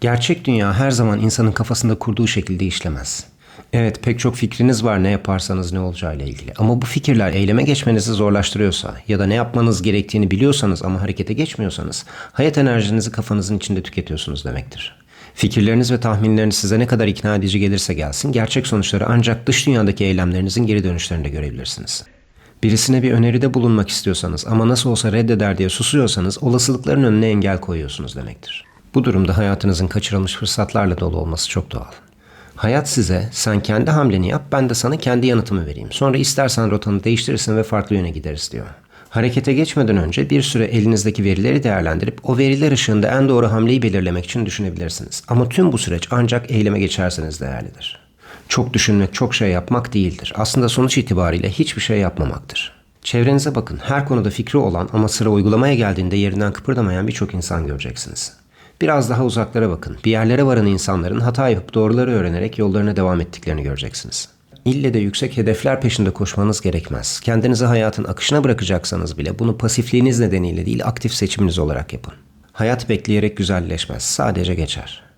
Gerçek dünya her zaman insanın kafasında kurduğu şekilde işlemez. Evet pek çok fikriniz var ne yaparsanız ne olacağıyla ilgili. Ama bu fikirler eyleme geçmenizi zorlaştırıyorsa ya da ne yapmanız gerektiğini biliyorsanız ama harekete geçmiyorsanız hayat enerjinizi kafanızın içinde tüketiyorsunuz demektir. Fikirleriniz ve tahminleriniz size ne kadar ikna edici gelirse gelsin gerçek sonuçları ancak dış dünyadaki eylemlerinizin geri dönüşlerinde görebilirsiniz. Birisine bir öneride bulunmak istiyorsanız ama nasıl olsa reddeder diye susuyorsanız olasılıkların önüne engel koyuyorsunuz demektir. Bu durumda hayatınızın kaçırılmış fırsatlarla dolu olması çok doğal. Hayat size sen kendi hamleni yap ben de sana kendi yanıtımı vereyim. Sonra istersen rotanı değiştirirsin ve farklı yöne gideriz diyor. Harekete geçmeden önce bir süre elinizdeki verileri değerlendirip o veriler ışığında en doğru hamleyi belirlemek için düşünebilirsiniz. Ama tüm bu süreç ancak eyleme geçerseniz değerlidir. Çok düşünmek, çok şey yapmak değildir. Aslında sonuç itibariyle hiçbir şey yapmamaktır. Çevrenize bakın. Her konuda fikri olan ama sıra uygulamaya geldiğinde yerinden kıpırdamayan birçok insan göreceksiniz. Biraz daha uzaklara bakın. Bir yerlere varan insanların hata yapıp doğruları öğrenerek yollarına devam ettiklerini göreceksiniz. İlle de yüksek hedefler peşinde koşmanız gerekmez. Kendinizi hayatın akışına bırakacaksanız bile bunu pasifliğiniz nedeniyle değil aktif seçiminiz olarak yapın. Hayat bekleyerek güzelleşmez, sadece geçer.